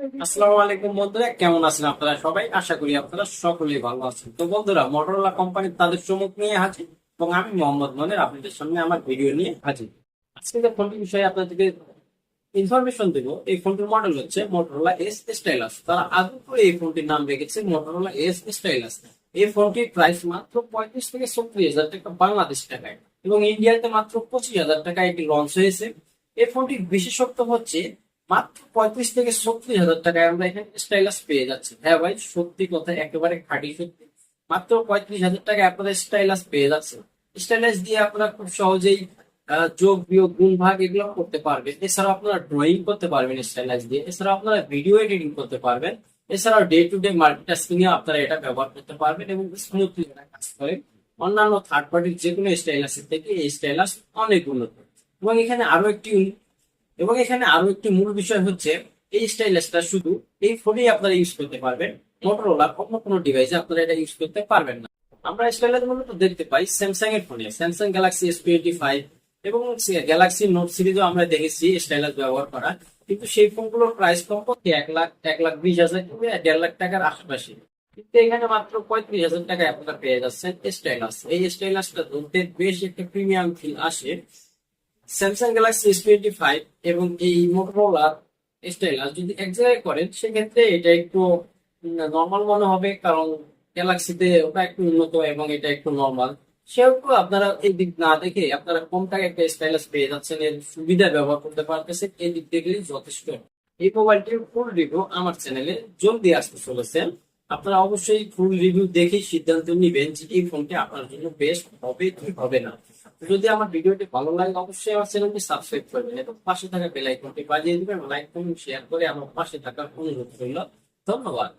আসসালামু আলাইকুম বন্ধুরা, কেমন আছেন আপনারা সবাই? আশা করি আপনারা সকলেই ভালো আছেন। তো বন্ধুরা মোটরোলা কোম্পানি তাদের চমক নিয়ে হাজির এবং আমি মোহাম্মদ মনের আপনাদের সামনে আমার ভিডিও নিয়ে হাজির। আজকে যে ফোনটির বিষয়ে আপনাদেরকে ইনফরমেশন দেব, এই ফোনটির মডেল হচ্ছে মোটরোলা এস স্টাইলাস তারা আদৌ করে এই ফোনটির নাম রেখেছে মোটরোলা এস স্টাইলাস এই ফোনটির প্রাইস মাত্র পঁয়ত্রিশ থেকে ছত্রিশ হাজার টাকা বাংলাদেশ টাকায় এবং ইন্ডিয়াতে মাত্র পঁচিশ হাজার টাকা এটি লঞ্চ হয়েছে। এই ফোনটির বিশেষত্ব হচ্ছে মাত্র পঁয়ত্রিশ থেকে ছত্রিশ হাজার টাকায় আমরা এখানে স্টাইলাস পেয়ে যাচ্ছি। হ্যাঁ ভাই, সত্যি কথা, একেবারে খাঁটি সত্যি। মাত্র পঁয়ত্রিশ হাজার টাকায় আপনারা স্টাইলাস পেয়ে যাচ্ছে। স্টাইলাস দিয়ে আপনারা খুব সহজেই যোগ, বিয়োগ, গুণ, ভাগ এগুলো করতে পারবেন। এছাড়াও আপনারা ড্রয়িং করতে পারবেন স্টাইলাস দিয়ে। এছাড়াও আপনারা ভিডিও এডিটিং করতে পারবেন। এছাড়াও ডে টু ডে মাল্টিটাস্কিং এ আপনারা এটা ব্যবহার করতে পারবেন এবং স্মুথলি এটা কাজ করে, অন্যান্য থার্ড পার্টির যে কোনো স্টাইলাসের থেকে এই স্টাইলাস অনেক উন্নত। এবং এখানে আরও একটি এবং এখানে আরও একটি মূল বিষয় হচ্ছে, এই স্টাইলাসটা শুধু এই ফোনেই আপনারা ইউজ করতে পারবেন মোটরোলা অন্য কোনো ডিভাইসে আপনারা এটা ইউজ করতে পারবেন না। আমরা স্টাইলাস মূলত দেখতে পাই স্যামসাং এর ফোনে Samsung Galaxy S twenty five এবং গ্যালাক্সি নোট সিরিজও আমরা দেখেছি স্টাইলাস ব্যবহার করা। কিন্তু সেই ফোনগুলোর প্রাইস কমপক্ষে এক লাখ এক লাখ বিশ হাজার কিংবা দেড় লাখ টাকার আশেপাশে। কিন্তু এখানে মাত্র পঁয়ত্রিশ হাজার টাকায় আপনারা পেয়ে যাচ্ছেন স্টাইলাস এই স্টাইলাসটা ধরতে বেশ একটা প্রিমিয়াম ফিল আসে। Samsung Galaxy S twenty five এবং এই মোটরোলা স্টাইলাস যদি এক জায়গায় করেন, সেক্ষেত্রে এটা একটু নর্মাল মনে হবে, কারণ গ্যালাক্সিতে ওটা একটু উন্নত এবং এটা একটু নর্মাল সেহেতু আপনারা এই দিক না দেখে আপনারা কম টাকা একটা স্টাইলাস পেয়ে যাচ্ছেন, এর সুবিধা ব্যবহার করতে পারতেছেন এই দিক দেখলেই যথেষ্ট। এই মোবাইলটির ফুল রিভিউ আমার চ্যানেলে জলদি আসতে চলেছে। আপনারা অবশ্যই ফুল রিভিউ দেখে সিদ্ধান্ত নিবেন যে এই ফোনটি আপনার জন্য বেস্ট হবে কি হবে না। যদি আমার ভিডিওটি ভালো লাগে, অবশ্যই আমার চ্যানেলটি সাবস্ক্রাইব করবেন এবং পাশে থাকা বেল আইকনটি বাজিয়ে দিবেন লাইক কমেন্ট শেয়ার করে আমার পাশে থাকার অনুরোধ রইল। ধন্যবাদ।